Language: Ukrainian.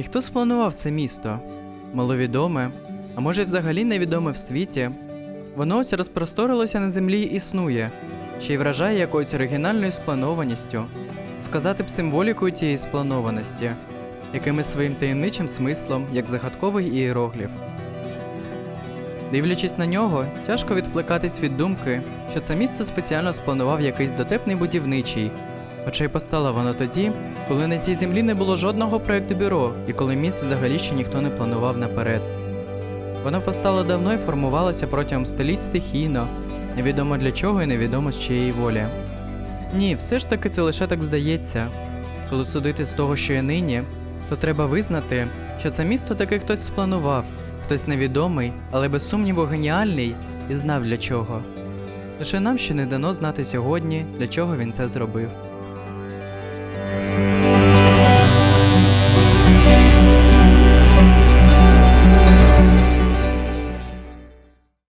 І хто спланував це місто? Маловідоме, а може взагалі невідоме в світі. Воно ось розпросторилося на землі і існує, ще й вражає якоюсь оригінальною спланованістю, сказати б символікою тієї спланованості, якимось своїм таємничим смислом, як загадковий ієрогліф. Дивлячись на нього, тяжко відвлекатись від думки, що це місто спеціально спланував якийсь дотепний будівничий. Хоча й постало воно тоді, коли на цій землі не було жодного проєкту бюро і коли міст взагалі ще ніхто не планував наперед. Воно постало давно і формувалося протягом століть стихійно, невідомо для чого і невідомо з чиєї волі. Ні, все ж таки це лише так здається. Коли судити з того, що є нині, то треба визнати, що це місто таки хтось спланував, хтось невідомий, але без сумніву геніальний і знав для чого. Лише нам ще не дано знати сьогодні, для чого він це зробив.